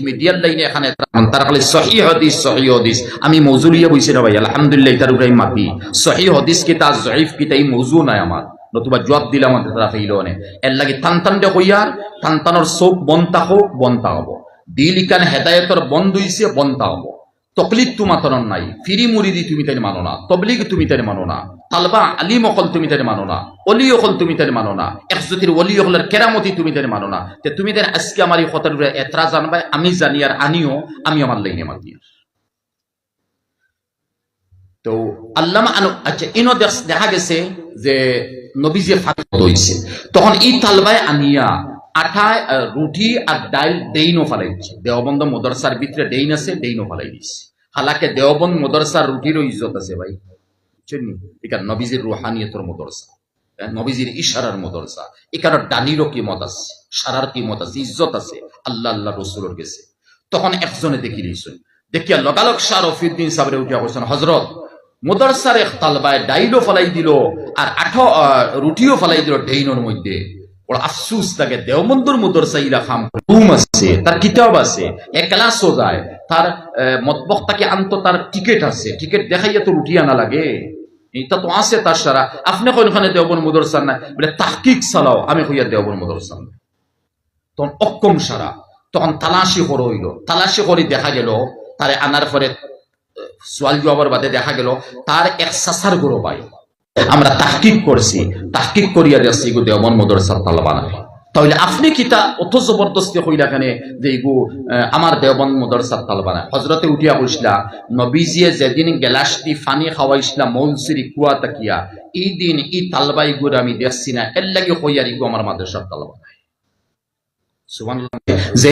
মিডিয়ার লাইনে এখানে তারা খালি সহি হদিস সহি হদিস। আমি মৌজু বইছি না ভাই, আলহামদুলিল্লাহ তার উপরে মাতি সহি নাই নতুবা দিলে বন্তা হব। হেদায়তর বন্ধ হইছে বন্তা হব। তকলিক তোমার নাই। ফিরি মুরিদি তুমি তাই মানো না। তবলিগ তুমি তাই মানো না। তালবা আলিম অকল তুমি তাই মানো না। অলি অকল তুমি তাই মানো না। একজতির অলি অকলের কেরামতি তুমি তাই মানো না। তে তুমি তাই আজকে আমার এই কথার উপরে এতরা জানবাই আমি জানি আর আনিও আমি আমার লাইনে মাতি তো আল্লামা আনু আচ্ছা ইনো দেখা গেছে যে নবীজি ফাঁক হইছে। তখন এই তালবায় আনিয়া আহ, রুটি আর ডাইল ডেইনও ফালাইছে। দেওবন্দ মদরসার ভিতরে ডেইন আছে ডেইনও ফালাই দিছে। হালাকে দেওবন্দ মদরসার রুটিরও ইজ্জত আছে ভাই। বুঝছেন নি? এটা নবীজির রুহানিয়তর মদরসা। হ্যাঁ, নবীজির ইশারার মদরসা। এখানে ডালিরও কিমত আছে? সারার কিমত আছে? ইজ্জত আছে? আল্লাহ আল্লাহ রসুলের গেছে তখন একজনে দেখি দিয়েছেন দেখিয়া লগালগ শাহ রফিউদ্দিন সাবরে উঠিয়া বলছেন হজরত মুদরসার এক তালবায় ডাইলও ফলাই দিল আর আঠ রুটিও ফলাই দিল ডেইনোর মধ্যে। বড় আফসুস, তাকে দেওবন্দর মুদরসা ইরা খাম। রুম আছে, তার কিতাব আছে যায়। তার তার টিকিট আছে। টিকিট দেখাইয়া তো রুটি আনা লাগে। এটা তো আছে তার সারা। আপনি কোনখানে দেওবন বলে, তাহকিক আমি কইয়া দেওবন তখন অক্ষম সারা। তখন তালাশি করে হইল। তালাশি করে দেখা গেল, তারে আনার পরে সোয়াল জবাবার বাদে দেখা গেল, তার এক সাসার গুরু পাই আমরা তাহকিক করছি। তাহকিক করিয়া দেখছি গো দেওবন মদরসার তালবা নাই তাহলে আপনি কি তা অত জবরদস্তি হইলা কেন যে ইগু আমার দেওবন মদরসার তালবা নাই হজরতে উঠিয়া বসলা নবীজিয়ে যেদিন গেলাস দি ফানি খাওয়াইছিলা মৌলসিরি কুয়া তাকিয়া এই দিন ই তালবাই গুড় আমি দেখছি না। এর লাগে হইয়ার ইগু আমার মাদ্রাসার তালবা নাই যে